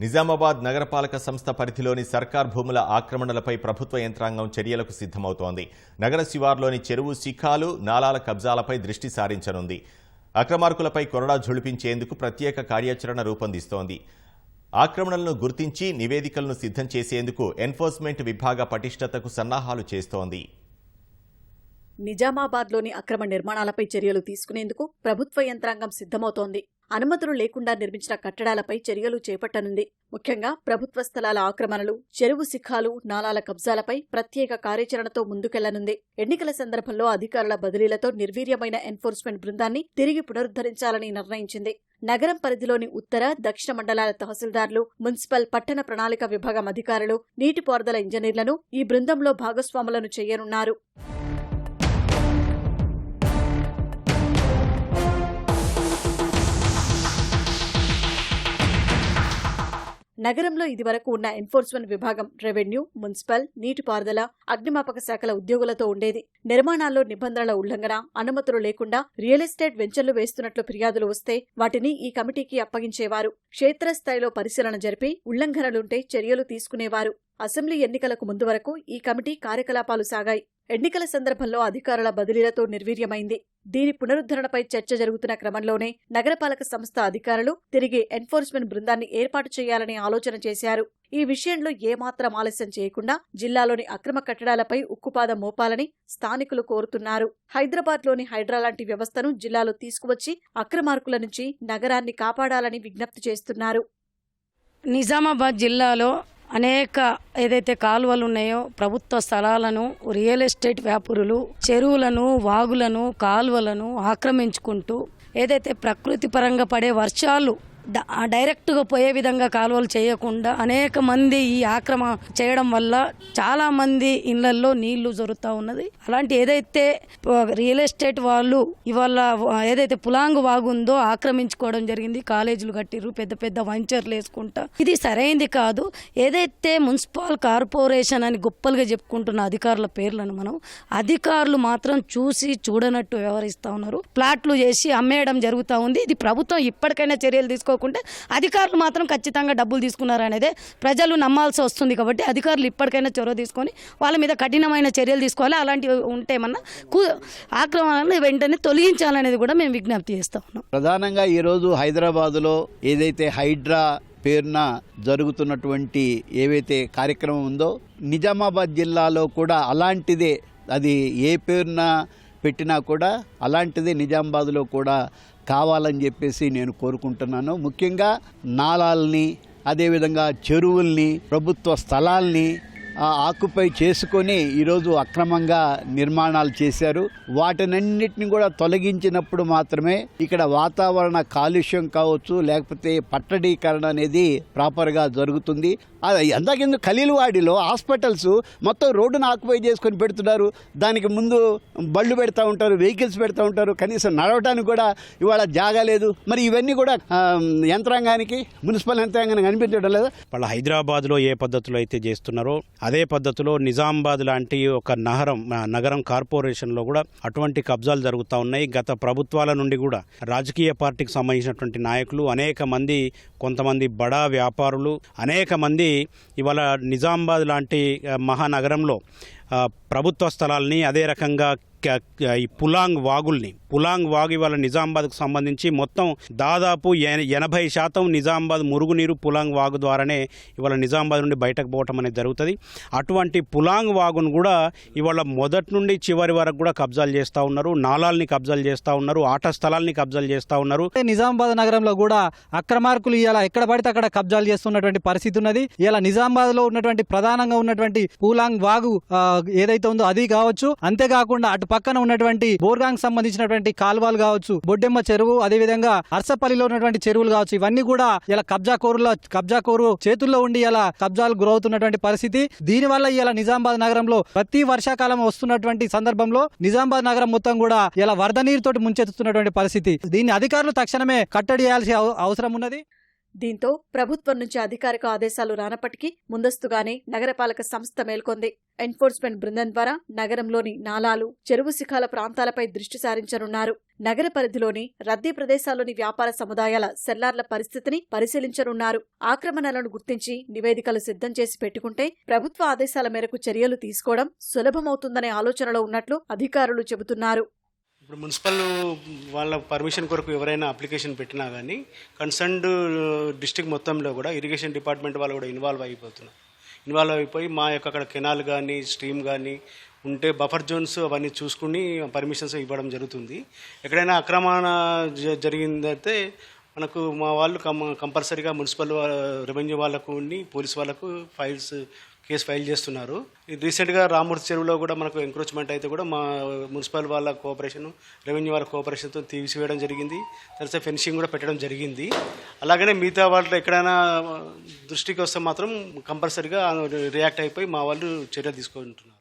నిజామాబాద్ నగరపాలక సంస్థ పరిధిలోని సర్కార్ భూముల ఆక్రమణలపై ప్రభుత్వ యంత్రాంగం చర్యలకు సిద్ధమవుతోంది. నగర శివార్లోని చెరువు శిఖాలు నాలాల కబ్జాలపై దృష్టి సారించనుంది. అక్రమార్కులపై కొరడా ఝుళిపించేందుకు ప్రత్యేక కార్యాచరణ రూపొందిస్తోంది. ఆక్రమణలను గుర్తించి నివేదికలను సిద్ధం చేసేందుకు ఎన్ఫోర్స్మెంట్ విభాగ పటిష్టతకు సన్నాహాలు చేస్తోంది. నిజామాబాద్లోని అక్రమ నిర్మాణాలపై చర్యలు తీసుకునేందుకు ప్రభుత్వ యంత్రాంగం సిద్ధమవుతోంది. అనుమతులు లేకుండా నిర్మించిన కట్టడాలపై చర్యలు చేపట్టనుంది. ముఖ్యంగా ప్రభుత్వ స్థలాల ఆక్రమణలు చెరువు శిఖాలు నాలాల కబ్జాలపై ప్రత్యేక కార్యాచరణతో ముందుకెళ్ళనుంది. ఎన్నికల సందర్భంలో అధికారుల బదిలీలతో నిర్వీర్యమైన ఎన్ఫోర్స్మెంట్ బృందాన్ని తిరిగి పునరుద్ధరించాలని నిర్ణయించింది. నగరం పరిధిలోని ఉత్తర దక్షిణ మండలాల తహసీల్దార్లు మున్సిపల్ పట్టణ ప్రణాళిక విభాగం అధికారులు నీటిపారుదల ఇంజనీర్లను ఈ బృందంలో భాగస్వాములను చేయనున్నారు. నగరంలో ఇదివరకు ఉన్న ఎన్ఫోర్స్మెంట్ విభాగం రెవెన్యూ మున్సిపల్ నీటిపారుదల అగ్నిమాపక శాఖల ఉద్యోగులతో ఉండేది. నిర్మాణాల్లో నిబంధనల ఉల్లంఘన అనుమతులు లేకుండా రియల్ ఎస్టేట్ వెంచర్లు వేస్తున్నట్లు ఫిర్యాదులు వస్తే వాటిని ఈ కమిటీకి అప్పగించేవారు. క్షేత్రస్థాయిలో పరిశీలన జరిపి ఉల్లంఘనలుంటే చర్యలు తీసుకునేవారు. అసెంబ్లీ ఎన్నికలకు ముందు వరకు ఈ కమిటీ కార్యకలాపాలు సాగాయి. ఎన్నికల సందర్భంలో అధికారుల బదిలీలతో నిర్వీర్యమైంది. దీని పునరుద్ధరణపై చర్చ జరుగుతున్న క్రమంలోనే నగరపాలక సంస్థ అధికారులు తిరిగి ఎన్ఫోర్స్మెంట్ బృందాన్ని ఏర్పాటు చేయాలని ఆలోచన చేశారు. ఈ విషయంలో ఏమాత్రం ఆలస్యం చేయకుండా జిల్లాలోని అక్రమ కట్టడాలపై ఉక్కుపాదం మోపాలని స్థానికులు కోరుతున్నారు. హైదరాబాద్లోని హైడ్రా లాంటి వ్యవస్థను జిల్లాలో తీసుకువచ్చి అక్రమార్కుల నుంచి నగరాన్ని కాపాడాలని విజ్ఞప్తి చేస్తున్నారు. నిజామాబాద్ జిల్లాలో అనేక ఏదైతే కాలువలు ఉన్నాయో ప్రభుత్వ స్థలాలను రియల్ ఎస్టేట్ వ్యాపారులు చెరువులను వాగులను కాలువలను ఆక్రమించుకుంటూ ఏదైతే ప్రకృతి పరంగా పడే వర్షాలు డైరెక్ట్గా పోయే విధంగా కాలువలు చేయకుండా అనేక మంది ఈ ఆక్రమ చేయడం వల్ల చాలా మంది ఇళ్ళలో నీళ్ళు జరుగుతూ ఉన్నది. అలాంటి ఏదైతే రియల్ ఎస్టేట్ వాళ్ళు ఇవాళ ఏదైతే పులాంగు వాగుందో ఆక్రమించుకోవడం జరిగింది. కాలేజీలు కట్టిర్రు పెద్ద పెద్ద వంచర్లు వేసుకుంటా. ఇది సరైంది కాదు. ఏదైతే మున్సిపల్ కార్పొరేషన్ అని గొప్పలుగా చెప్పుకుంటున్న అధికారుల పేర్లను మనం అధికారులు మాత్రం చూసి చూడనట్టు వ్యవహరిస్తూ ఉన్నారు. ప్లాట్లు చేసి అమ్మేయడం జరుగుతూ ఉంది. ఇది ప్రభుత్వం ఇప్పటికైనా చర్యలు తీసుకో తీసుకోకుంటే అధికారులు మాత్రం ఖచ్చితంగా డబ్బులు తీసుకున్నారనేదే ప్రజలు నమ్మాల్సి వస్తుంది కాబట్టి అధికారులు ఇప్పటికైనా చొరవ తీసుకొని వాళ్ళ మీద కఠినమైన చర్యలు తీసుకోవాలి. అలాంటివి ఉంటే కూ ఆక్రమణను వెంటనే తొలగించాలనేది కూడా మేము విజ్ఞప్తి చేస్తా ఉన్నాం. ప్రధానంగా ఈరోజు హైదరాబాదులో ఏదైతే హైడ్రా పేరున జరుగుతున్నటువంటి ఏవైతే కార్యక్రమం ఉందో నిజామాబాద్ జిల్లాలో కూడా అలాంటిదే. అది ఏ పేరున పెట్టినా కూడా అలాంటిది నిజామాబాద్లో కూడా కావాలని చెప్పేసి నేను కోరుకుంటున్నాను. ముఖ్యంగా నాలాల్ని అదేవిధంగా చెరువుల్ని ప్రభుత్వ స్థలాల్ని ఆకుపై ఆక్యుపై చేసుకొని ఈరోజు అక్రమంగా నిర్మాణాలు చేశారు. వాటినన్నిటిని కూడా తొలగించినప్పుడు మాత్రమే ఇక్కడ వాతావరణ కాలుష్యం కావచ్చు లేకపోతే పట్టడీకరణ అనేది ప్రాపర్గా జరుగుతుంది. అది అందాకెందుకు ఖలీల్వాడిలో హాస్పిటల్స్ మొత్తం రోడ్డును ఆక్యుపై చేసుకొని పెడుతున్నారు. దానికి ముందు బళ్ళు పెడతా ఉంటారు వెహికల్స్ పెడతా ఉంటారు. కనీసం నడవటానికి కూడా ఇవాళ జాగా లేదు. మరి ఇవన్నీ కూడా యంత్రాంగానికి మున్సిపల్ యంత్రాంగానికి కనిపించడం లేదా. వాళ్ళ హైదరాబాద్లో ఏ పద్ధతిలో అయితే చేస్తున్నారో అదే పద్ధతిలో నిజామాబాద్ లాంటి ఒక నగరం నగరం కార్పొరేషన్లో కూడా అటువంటి కబ్జాలు జరుగుతూ ఉన్నాయి. గత ప్రభుత్వాల నుండి కూడా రాజకీయ పార్టీకి సంబంధించినటువంటి నాయకులు అనేక మంది కొంతమంది బడా వ్యాపారులు అనేక మంది ఇవాళ నిజామాబాద్ లాంటి మహానగరంలో ప్రభుత్వ స్థలాల్ని అదే రకంగా క- ఈ పులాంగ్ వాగుల్ని పులాంగ్ వాగు ఇవాళ నిజామాబాద్కు సంబంధించి మొత్తం దాదాపు ఎనభై శాతం నిజామాబాద్ మురుగునీరు పులాంగ్ వాగు ద్వారానే ఇవాళ నిజామాబాద్ నుండి బయటకు పోవటం అనేది జరుగుతుంది. అటువంటి పులాంగ్ వాగును కూడా ఇవాళ మొదటి నుండి చివరి వరకు కూడా కబ్జాలు చేస్తూ ఉన్నారు. నాలాల్ని కబ్జాలు చేస్తూ ఉన్నారు. ఆట స్థలాల్ని కబ్జాలు చేస్తూ ఉన్నారు. నిజామాబాద్ నగరంలో కూడా అక్రమార్కులు ఇలా ఎక్కడ పడితే అక్కడ కబ్జాలు చేస్తున్నటువంటి పరిస్థితి ఉన్నది. ఇలా నిజామాబాద్లో ఉన్నటువంటి ప్రధానంగా ఉన్నటువంటి పూలాంగ్ వాగు ఏదైతే ఉందో అది కావచ్చు. అంతేకాకుండా అటు పక్కన ఉన్నటువంటి బోర్గాంగ్ సంబంధించినటువంటి కాలువలు కావచ్చు బొడ్డెమ్మ చెరువు అదే విధంగా అర్సపల్లిలో ఉన్నటువంటి చెరువులు కావచ్చు ఇవన్నీ కూడా ఇలా కబ్జా కోరుల కబ్జా కోరు చేతుల్లో ఉండి ఇలా కబ్జాలు గురవుతున్నటువంటి పరిస్థితి. దీని వల్ల ఇలా నిజామాబాద్ నగరంలో ప్రతి వర్షాకాలం వస్తున్నటువంటి సందర్భంలో నిజామాబాద్ నగరం మొత్తం కూడా ఇలా వరద నీరుతోటి ముంచెత్తుతున్నటువంటి పరిస్థితి. దీన్ని అధికారులు తక్షణమే కట్టడి చేయాల్సిన అవసరం ఉన్నది. దీంతో ప్రభుత్వం నుంచి అధికారిక ఆదేశాలు రానప్పటికీ ముందస్తుగానే నగరపాలక సంస్థ మేల్కొంది. ఎన్ఫోర్స్మెంట్ బృందం ద్వారా నగరంలోని నాలాలు చెరువు శిఖాల ప్రాంతాలపై దృష్టి సారించనున్నారు. నగర పరిధిలోని రద్దీ ప్రదేశాల్లోని వ్యాపార సముదాయాల సెల్లార్ల పరిస్థితిని పరిశీలించనున్నారు. ఆక్రమణలను గుర్తించి నివేదికలు సిద్ధం చేసి పెట్టుకుంటే ప్రభుత్వ ఆదేశాల మేరకు చర్యలు తీసుకోవడం సులభమవుతుందనే ఆలోచనలో ఉన్నట్లు అధికారులు చెబుతున్నారు. ఇప్పుడు మున్సిపల్ వాళ్ళ పర్మిషన్ కొరకు ఎవరైనా అప్లికేషన్ పెట్టినా కానీ కన్సర్న్డ్ డిస్టిక్ మొత్తంలో కూడా ఇరిగేషన్ డిపార్ట్మెంట్ వాళ్ళు కూడా ఇన్వాల్వ్ అయిపోతున్నారు. ఇన్వాల్వ్ అయిపోయి మా యొక్క అక్కడ కెనాల్ కానీ స్ట్రీమ్ కానీ ఉంటే బఫర్ జోన్స్ అవన్నీ చూసుకుని పర్మిషన్స్ ఇవ్వడం జరుగుతుంది. ఎక్కడైనా అక్రమణ జ- జరిగిందైతే మనకు మా వాళ్ళు కం కంపల్సరీగా మున్సిపల్ రెవెన్యూ వాళ్ళకు ఉండి పోలీస్ వాళ్ళకు ఫైల్స్ కేసు ఫైల్ చేస్తున్నారు. రీసెంట్గా రామూర్తి చెరువులో కూడా మనకు ఎంక్రోచ్మెంట్ అయితే కూడా మా మున్సిపల్ వాళ్ళ కోఆపరేషన్ రెవెన్యూ వాళ్ళ కోఆపరేషన్తో తీసివేయడం జరిగింది. తర్వాత ఫెన్సింగ్ కూడా పెట్టడం జరిగింది. అలాగనే మిగతా వాళ్ళు ఎక్కడైనా దృష్టికి వస్తే మాత్రం కంపల్సరీగా రియాక్ట్ అయిపోయి మా వాళ్ళు చర్య తీసుకుంటున్నారు.